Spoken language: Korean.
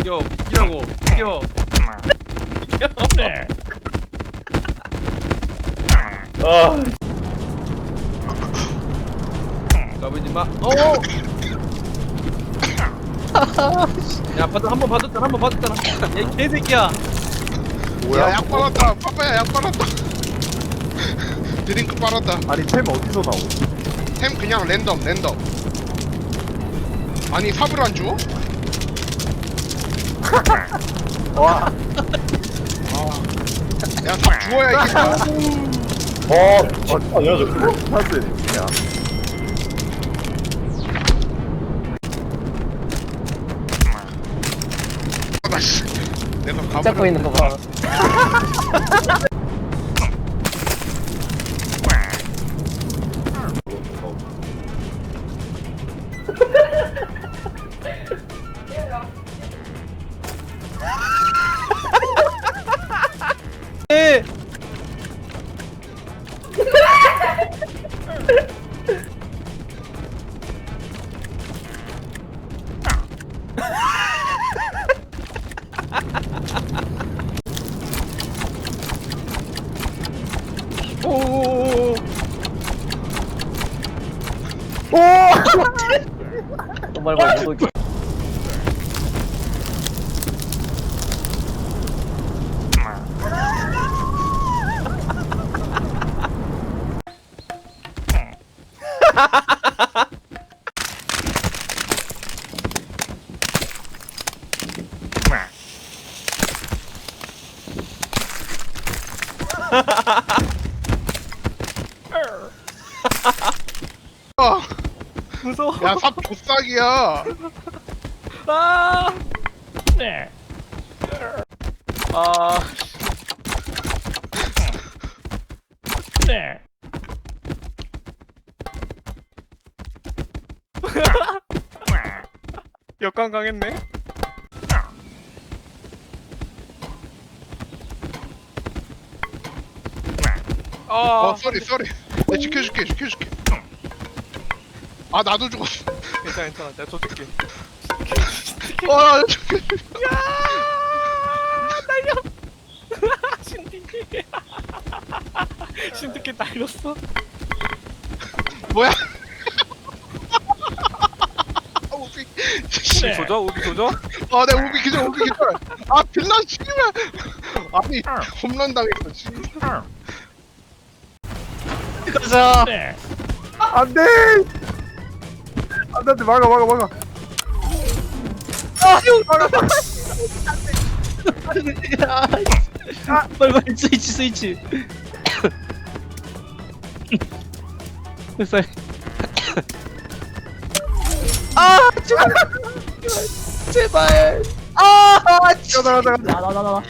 이겨 이기라고 이겨 이겨 아, 까불지 마 어! 야 받아 한번 받았잖아 한번 받았잖아 야이 개새끼야 야, 약 빨았다. 빠빠야, 약 빨았다. 드링크 빨았다. 아니 템 어디서 나오? 템 그냥 랜덤, 랜덤. 아니, 삽을 안 줘? 와, 야, 삽 주워야 이긴다. 어, 아, 아니야 저 그거 사슬 그냥. 나 씨. 내가 가버려. 잡고 있는 거 봐. 오오오오 정말 못 오게. 어. 무서워 야, 삽 조싹이야. 아 네. 아, 네. 역광 강했네. 어, 아, 쏘리, 쏘리. 내가 지켜줄게, 지켜줄게. 아, 나도 죽었어. 괜찮아, 괜찮아. 내가 줘줄게. 아, 지켜줄게. 신디키. 신디키 날렸어. 뭐야? 아, 우비. 씨. 우비 조져? 우비 조져? 아, 내 우비 기절, 우비 기절. 아, 빌런 씨발. 아니, 홈런 당했어, 씨. 가자. 안돼. 안 돼, 막아, 막아, 막아. 아, 빨리 빨리 스위치 스위치. 쌀. 아 제발 제발. 아 가자, 가자, 가자. 나나나나